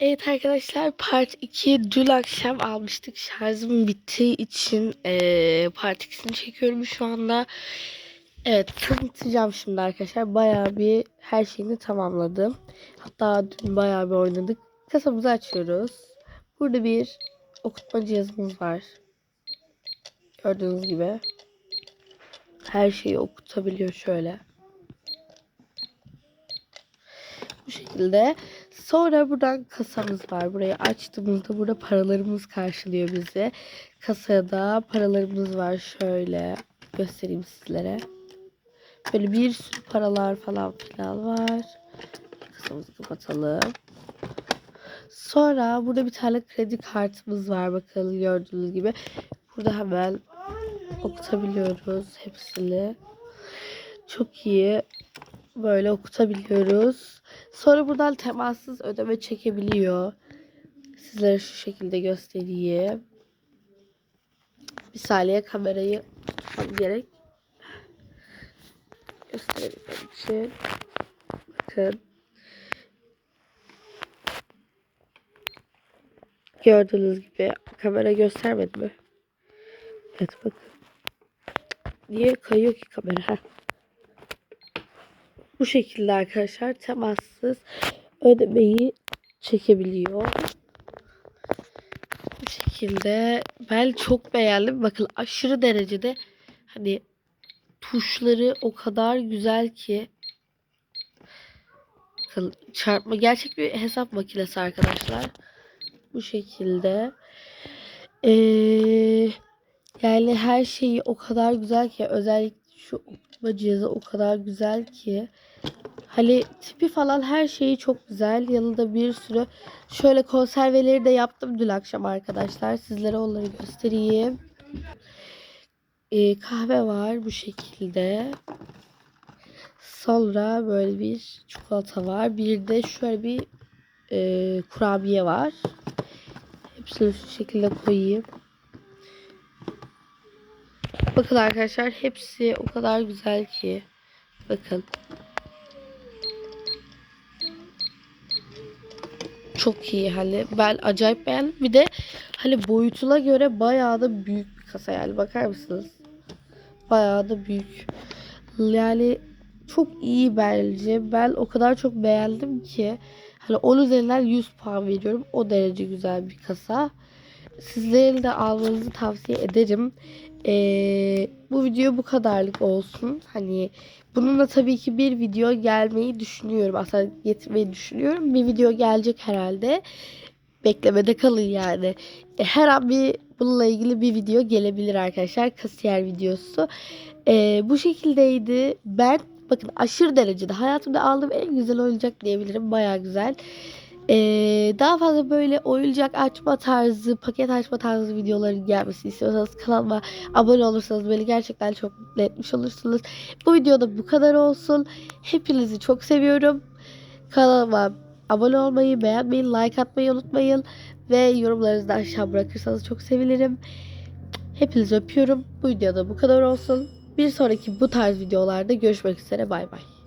Evet arkadaşlar part 2 dün akşam almıştık. Şarjım bittiği için eee part 2'sini çekiyorum şu anda. Evet tanıtacağım şimdi arkadaşlar. Bayağı bir her şeyini tamamladım. Hatta dün bayağı bir oynadık. Kasamızı açıyoruz. Burada bir okutma cihazımız var. Gördüğünüz gibi. Her şeyi okutabiliyor şöyle. Bu şekilde. Sonra buradan kasamız var. Burayı açtığımızda burada paralarımız karşılıyor bizi. Kasada paralarımız var. Şöyle göstereyim sizlere. Böyle bir sürü paralar falan filan var. Kasamızı kapatalım. Sonra burada bir tane kredi kartımız var. Bakın gördüğünüz gibi. Burada hemen okutabiliyoruz hepsini. Çok iyi. Böyle okutabiliyoruz. Sonra buradan temassız ödeme çekebiliyor. Sizlere şu şekilde göstereyim. Bir saniye kamerayı tutmam gerek. Gösterebilmem için. Bakın. Gördüğünüz gibi kamera göstermedi mi? Evet bakın. Niye kayıyor ki kamera? Heh. Bu şekilde arkadaşlar temassız ödemeyi çekebiliyor. Bu şekilde ben çok beğendim. Bakın aşırı derecede hani tuşları o kadar güzel ki bakın çarpma gerçek bir hesap makinesi arkadaşlar. Bu şekilde. Ee, yani her şeyi o kadar güzel ki özellikle şu okutma cihazı o kadar güzel ki hani tipi falan her şeyi çok güzel. Yanında bir sürü şöyle konserveleri de yaptım dün akşam arkadaşlar. Sizlere onları göstereyim. Ee, kahve var bu şekilde. Sonra böyle bir çikolata var. Bir de şöyle bir e, kurabiye var. Hepsini şu şekilde koyayım. Bakın arkadaşlar hepsi o kadar güzel ki. Bakın. Çok iyi hani ben acayip beğendim. Bir de hani boyutuna göre bayağı da büyük bir kasa yani bakar mısınız? Bayağı da büyük. Yani çok iyi bence. Ben o kadar çok beğendim ki hani 10 üzerinden 100 puan veriyorum. O derece güzel bir kasa. Sizlerin de almanızı tavsiye ederim. Ee, bu video bu kadarlık olsun. Hani bununla tabii ki bir video gelmeyi düşünüyorum. Aslında getirmeyi düşünüyorum. Bir video gelecek herhalde. Beklemede kalın yani. E, Her an bir bununla ilgili bir video gelebilir arkadaşlar. Kasiyer videosu. Ee, bu şekildeydi. Ben bakın aşırı derecede hayatımda aldığım en güzel oyuncak diyebilirim. Baya güzel. Ee, daha fazla böyle oyuncak açma tarzı, paket açma tarzı videoların gelmesini istiyorsanız kanalıma abone olursanız beni gerçekten çok mutlu etmiş olursunuz. Bu videoda bu kadar olsun. Hepinizi çok seviyorum. Kanalıma abone olmayı, beğenmeyi, like atmayı unutmayın. Ve yorumlarınızı aşağı bırakırsanız çok sevinirim. Hepinizi öpüyorum. Bu videoda bu kadar olsun. Bir sonraki bu tarz videolarda görüşmek üzere. Bay bay.